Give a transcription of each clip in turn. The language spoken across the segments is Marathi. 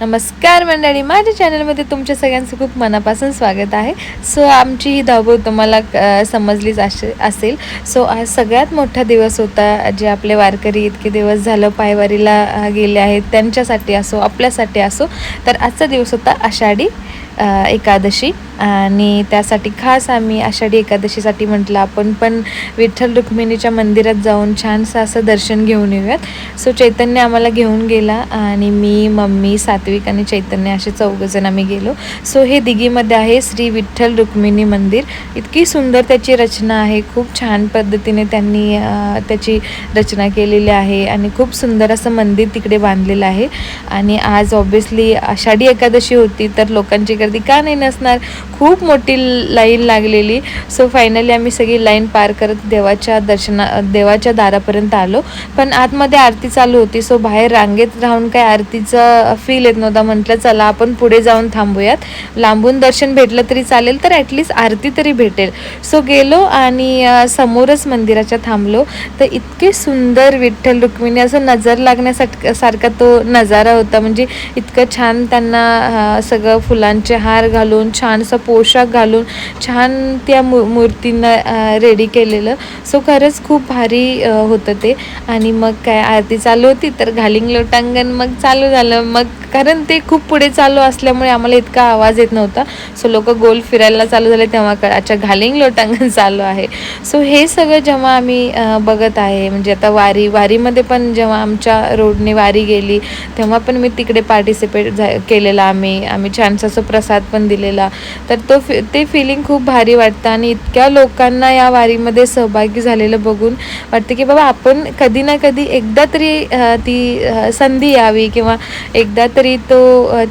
नमस्कार मंडळी माझ्या चॅनलमध्ये तुमच्या सगळ्यांचं खूप मनापासून स्वागत आहे. सो आमची ही धावपळ तुम्हाला समजलीच असे असेल. सो आज सगळ्यात मोठा दिवस होता. जे आपले वारकरी इतके दिवस झालं पायवारीला गेले आहेत. त्यांच्यासाठी असो आपल्यासाठी असो तर आजचा दिवस होता आषाढी एकादशी. आणि त्यासाठी खास आम्ही आषाढी एकादशीसाठी म्हटलं आपण पण विठ्ठल रुक्मिणीच्या मंदिरात जाऊन छानसं असं दर्शन घेऊन येऊयात. सो चैतन्य आम्हाला घेऊन गेला आणि मी मम्मी सात्विक आणि चैतन्य असे चौघजण आम्ही गेलो. सो हे दिघीमध्ये आहे श्री विठ्ठल रुक्मिणी मंदिर. इतकी सुंदर त्याची रचना आहे. खूप छान पद्धतीने त्यांनी त्याची रचना केलेली आहे आणि खूप सुंदर असं मंदिर तिकडे बांधलेलं आहे. आणि आज ऑब्विसली आषाढी एकादशी होती तर लोकांची गर्दी का नाही नसणार? खूप मोठी लाईन लागलेली. सो फायनली आम्ही सगळी लाईन पार करत देवाच्या दर्शना देवाच्या दारापर्यंत आलो. पण आतमध्ये आरती चालू होती. सो बाहेर रांगेत राहून काय आरतीचा फील येत नव्हता. म्हटलं चला आपण पुढे जाऊन थांबूयात. लांबून दर्शन भेटलं तरी चालेल तर ॲटलीस्ट आरती तरी भेटेल. सो गेलो आणि समोरच मंदिराच्या थांबलो. तर इतके सुंदर विठ्ठल रुक्मिणी असं नजर लागण्यासाठी सारखा तो नजारा होता. म्हणजे इतकं छान त्यांना सगळं फुलांचे हार घालून छानसा पोशाख घालून छान त्या मू मूर्तींना रेडी केलेलं. सो खरंच खूप भारी होतं ते. आणि मग काय आरती चालू होती तर घालिंग लोटांगण मग चालू झालं. मग कारण ते खूप पुढे चालू असल्यामुळे आम्हाला इतका आवाज येत नव्हता. सो लोक गोल फिरायला चालू झाले तेव्हा कळ अच्छा घालिंग लोटांगण चालू आहे. सो हे सगळं जेव्हा आम्ही बघत आहे म्हणजे आता वारी वारीमध्ये पण जेव्हा आमच्या रोडने वारी गेली तेव्हा पण मी तिकडे पार्टिसिपेट झा केलेला आम्ही. आम्ही छानसा असं प्रसाद पण दिलेला. तर तो फि ते फिलिंग खूप भारी वाटतं आणि इतक्या लोकांना या वारीमध्ये सहभागी झालेलं बघून वाटतं की बाबा आपण कधी ना कधी एकदा तरी ती संधी यावी किंवा एकदा तरी तो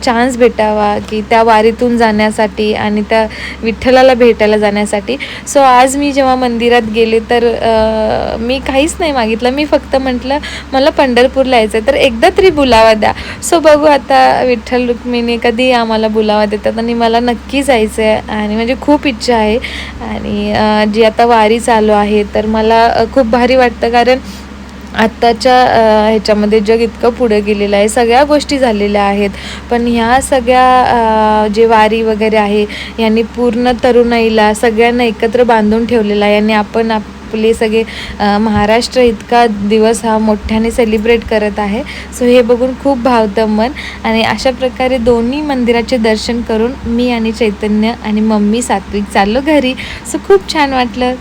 चान्स भेटावा की त्या वारीतून जाण्यासाठी आणि त्या विठ्ठलाला भेटायला जाण्यासाठी. सो आज मी जेव्हा मंदिरात गेले तर मी काहीच नाही मागितलं. मी फक्त म्हटलं मला पंढरपूरला यायचं आहे तर एकदा तरी बुलावा द्या. सो बघू आता विठ्ठल रुक्मिणी कधी आम्हाला बुलावा देतात. आणि मला नक्की जायचं आहे आणि म्हणजे खूप इच्छा आहे. आणि जी आता वारी चालू आहे तर मला खूप भारी वाटतं कारण आत्ताच्या ह्याच्यामध्ये जग इतकं पुढं गेलेलं आहे. सगळ्या गोष्टी झालेल्या आहेत. पण ह्या सगळ्या जे वारी वगैरे आहे यांनी पूर्ण तरुणाईला सगळ्यांना एकत्र बांधून ठेवलेलं आहे. आणि आपण आपले सगळे महाराष्ट्र इतका दिवस हा मोठ्याने सेलिब्रेट करत आहे. सो हे बघून खूप भावतं मन. आणि अशा प्रकारे दोन्ही मंदिराचे दर्शन करून मी आणि चैतन्य आणि मम्मी सात्विक चाललो घरी. सो खूप छान वाटलं.